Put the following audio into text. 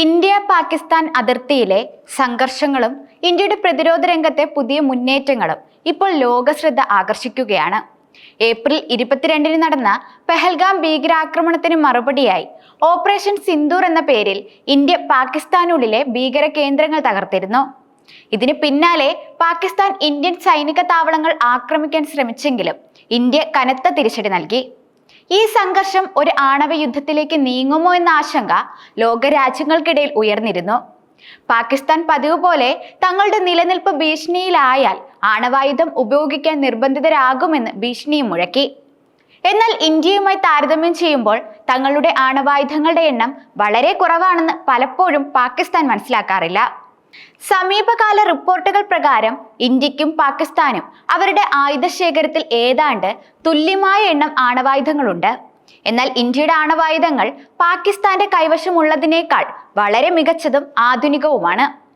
India Pakistan അതിർത്തിയിലെ സംഘർഷങ്ങളും ഇന്ത്യയുടെ പ്രതിരോധ രംഗത്തെ പുതിയ മുന്നേറ്റങ്ങളും ഇപ്പോൾ ലോകശ്രദ്ധ ആകർഷിക്കുകയാണ്. ഏപ്രിൽ ഇരുപത്തിരണ്ടിന് നടന്ന പെഹൽഗാം ഭീകരാക്രമണത്തിന് മറുപടിയായി ഓപ്പറേഷൻ സിന്ദൂർ എന്ന പേരിൽ ഇന്ത്യ പാകിസ്ഥാനുള്ളിലെ ഭീകര കേന്ദ്രങ്ങൾ തകർത്തിരുന്നു. ഇതിന് പിന്നാലെ പാകിസ്ഥാൻ ഇന്ത്യൻ സൈനിക താവളങ്ങൾ ആക്രമിക്കാൻ ശ്രമിച്ചെങ്കിലും ഇന്ത്യ കനത്ത തിരിച്ചടി നൽകി. ഈ സംഘർഷം ഒരു ആണവ യുദ്ധത്തിലേക്ക് നീങ്ങുമോ എന്ന ആശങ്ക ലോകരാജ്യങ്ങൾക്കിടയിൽ ഉയർന്നിരുന്നു. പാകിസ്ഥാൻ പതിവ് പോലെ തങ്ങളുടെ നിലനിൽപ്പ് ഭീഷണിയിലായാൽ ആണവായുധം ഉപയോഗിക്കാൻ നിർബന്ധിതരാകുമെന്ന് ഭീഷണിയും മുഴക്കി. എന്നാൽ ഇന്ത്യയുമായി താരതമ്യം ചെയ്യുമ്പോൾ തങ്ങളുടെ ആണവായുധങ്ങളുടെ എണ്ണം വളരെ കുറവാണെന്ന് പലപ്പോഴും പാകിസ്ഥാൻ മനസ്സിലാക്കാറില്ല. സമീപകാല റിപ്പോർട്ടുകൾ പ്രകാരം ഇന്ത്യക്കും പാകിസ്ഥാനും അവരുടെ ആയുധ ശേഖരത്തിൽ ഏതാണ്ട് തുല്യമായ എണ്ണം ആണവായുധങ്ങളുണ്ട്. എന്നാൽ ഇന്ത്യയുടെ ആണവായുധങ്ങൾ പാകിസ്ഥാന്റെ കൈവശമുള്ളതിനേക്കാൾ വളരെ മികച്ചതും ആധുനികവുമാണ്.